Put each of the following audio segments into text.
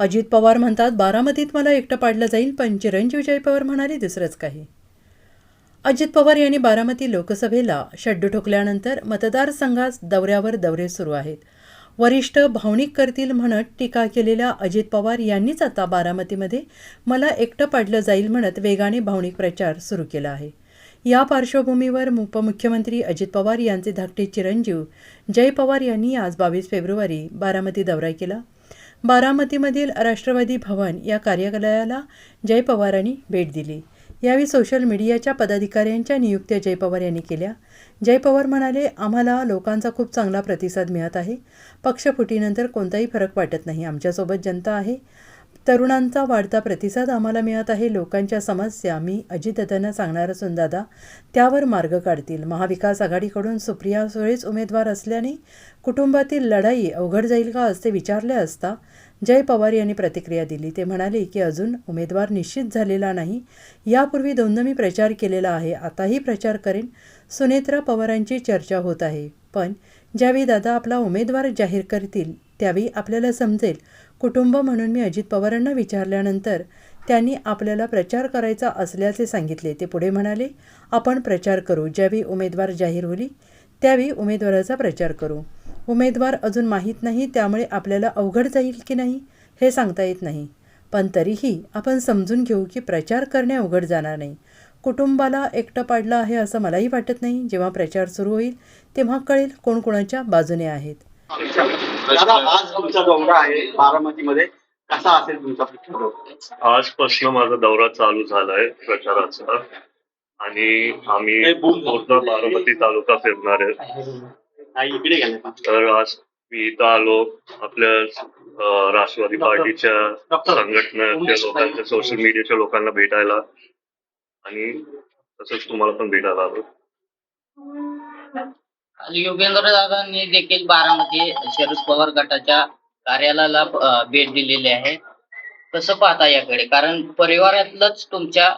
अजित पवार म्हणतात बारामतीत मला एकटं पाडलं जाईल पण चिरंजीव जय पवार म्हणाले दुसरंच काही. अजित पवार यांनी बारामती लोकसभेला शड्डू ठोकल्यानंतर मतदारसंघात दौऱ्यावर दौरे सुरू आहेत. वरिष्ठ भावनिक करतील म्हणत टीका केलेल्या अजित पवार यांनीच आता बारामतीमध्ये मला एकटं पाडलं जाईल म्हणत वेगाने भावनिक प्रचार सुरू केला आहे. या पार्श्वभूमीवर उपमुख्यमंत्री अजित पवार यांचे धाकटे चिरंजीव जय पवार यांनी आज बावीस फेब्रुवारी बारामती दौरा केला. बारामतीमधील राष्ट्रवादी भवन या कार्यालयाला जय पवारांनी भेट दिली. यावेळी सोशल मीडियाच्या पदाधिकाऱ्यांच्या नियुक्त्या जय पवार यांनी केल्या. जय पवार म्हणाले आम्हाला लोकांचा खूप चांगला प्रतिसाद मिळत आहे. पक्षफुटीनंतर कोणताही फरक वाटत नाही. आमच्यासोबत जनता आहे. तरुणांचा वाढता प्रतिसाद आम्हाला मिळत आहे. लोकांच्या समस्या मी अजितदादांना सांगणार असून दादा त्यावर मार्ग काढतील. महाविकास आघाडीकडून सुप्रिया सुळेच उमेदवार असल्याने कुटुंबातील लढाई अवघड जाईल का असे विचारले असता जय पवार यांनी प्रतिक्रिया दिली. ते म्हणाले की अजून उमेदवार निश्चित झालेला नाही. यापूर्वी दोनदा मी प्रचार केलेला आहे. आताही प्रचार करेन. सुनेत्रा पवारांची चर्चा होत आहे. पण ज्यावेळी दादा आपला उमेदवार जाहीर करतील त्यावेळी आपल्याला समजेल. कुटुंब म्हणून मी अजित पवारांना विचारल्यानंतर त्यांनी आपल्याला प्रचार करायचा असल्याचे सांगितले. ते पुढे म्हणाले आपण प्रचार करू. ज्यावेळी उमेदवार जाहीर होईल त्यावेळी उमेदवाराचा प्रचार करू. उमेदवार अजून माहीत नाही त्यामुळे आपल्याला अवघड जाईल की नाही हे सांगता येत नाही. पण तरीही आपण समजून घेऊ की प्रचार करणे अवघड जाणार नाही. कुटुंबाला एकटं पाडलं आहे असं मलाही वाटत नाही. जेव्हा प्रचार सुरू होईल तेव्हा कळेल कोण कोणाच्या बाजूने आहेत. दादा आज तुमचा दौरा आहे बारामतीमध्ये. कसा असेल तुमचा प्रचार आजपासून माझा दौरा चालू झालाय प्रचाराचा. आणि आम्ही पूर्ण बारामती तालुका फिरणार आहे. तर आज मी इथं आलो. आपल्या राष्ट्रवादी पार्टीच्या संघटनेच्या लोकांच्या सोशल मीडियाच्या लोकांना भेटायला. आणि तसंच तुम्हाला पण भेटायला आलो. योगेंद्र दादांनी देखील बारामती शरद पवार गटाच्या कार्यालयाला भेट दिलेली आहे. कसं पाहता याकडे कारण परिवारातलंच तुमच्या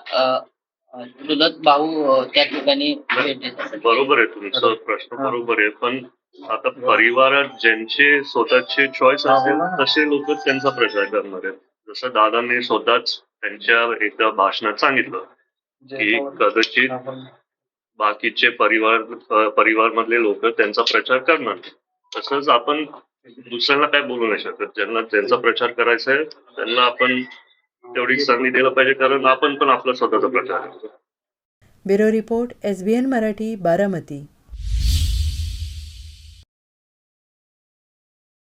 चुलत भाऊ त्या ठिकाणी भेट देतात बरोबर आहे तुमचा प्रश्न बरोबर आहे. पण आता परिवारात ज्यांचे स्वतःचे चॉईस असेल तसे लोक त्यांचा प्रचार करणार आहेत. जसं दादांनी स्वतःच त्यांच्या एकदा भाषणात सांगितलं की कदाचित बाकीचे परिवार परिवार मधले लोक त्यांचा प्रचार करणार. तसंच आपण दुसऱ्यांना काय बोलू नाही शकत. ज्यांना त्यांचा प्रचार करायचा आहे त्यांना आपण तेवढी संधी दिलं पाहिजे कारण आपण पण आपला स्वतःचा प्रचार करतो. Bureau report S B N Marathi Baramati.